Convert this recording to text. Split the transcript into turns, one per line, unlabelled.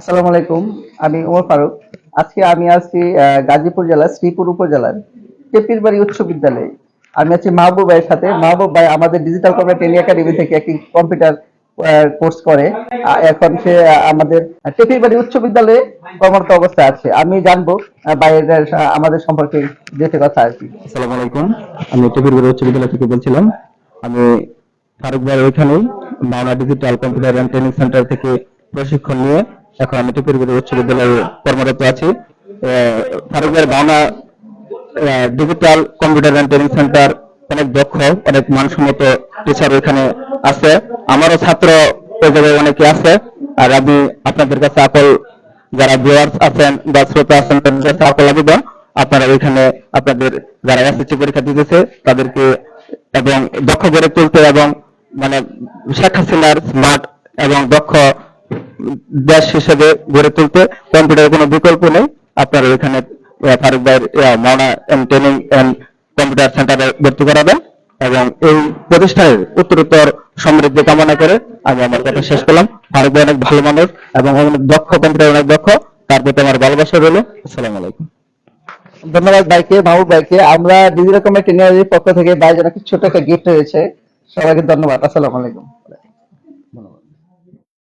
আসসালামু আলাইকুম, আমি ওমর ফারুক। আজকে আমি আছি গাজীপুর জেলার শ্রীপুর উপজেলার টেপিরবাড়ি উচ্চ বিদ্যালয়ে। আমি আছি মাহবুব ভাইয়ের সাথে। মাহবুব ভাই আমাদের ডিজিটাল কম্পিউটার ট্রেনিং একাডেমি থেকে একটি কম্পিউটার কোর্স করে। এখন সে আমাদের টেপিরবাড়ি উচ্চ বিদ্যালয়ে কর্মরত অবস্থায় আছে। আমি জানব ভাইয়ের আমাদের সম্পর্কে যেতে কথা আর কি।
আসসালামু আলাইকুম। আমি টেপিরগুড়ি উচ্চ বিদ্যালয় থেকে বলছিলাম। আমি ফারুক ভাইয়ের ওইখানেই Mawna digital computer and training centre থেকে প্রশিক্ষণ নিয়ে এখন আমি টেপিরগুড়ি উচ্চ বিদ্যালয়ে কর্মরত আছি। আহ, ফারুক ভাইয়ের Mawna digital computer and training centre অনেক দক্ষ অনেক মানসম্মত টিচার ওইখানে আছে। আমারও ছাত্র জায়গায় অনেকে আছে। আর আমি আপনাদের কাছে আকল যারা ভিউয়ার্স আছেন বা শ্রোতা আছেন তাদের কাছে আকল আবেদন আপনারা ওইখানে আপনাদের যারা এসএসসি পরীক্ষা দিতেছে তাদেরকে এবং দক্ষ গড়ে তুলতে এবং মানে শেখ হাসিনার স্মার্ট এবং দক্ষ দেশ হিসেবে গড়ে তুলতে কম্পিউটারের কোনো বিকল্প নেই। আপনারা ওইখানে ফারুক ভাইয়ের মাওনা ট্রেনিং এন্ড কম্পিউটার সেন্টারে ভর্তি করাবেন এবং এই প্রতিষ্ঠানের উত্তরোত্তর সমৃদ্ধি কামনা করে আমি আমার কথা শেষ করলাম। ফারুক ভাই অনেক ভালো মানুষ এবং অনেক দক্ষ কম্পিউটার অনেক দক্ষ। তার প্রতি আমার ভালোবাসা রইল। আসসালামু আলাইকুম।
ধন্যবাদ ভাইকে, মাহবুব ভাইকে। আমরা বিভিন্ন রকমের ট্রেনিং এর পক্ষ থেকে ভাই জন্য ছোট একটা গিফট রয়েছে। সবাইকে ধন্যবাদ। আসসালামু আলাইকুম।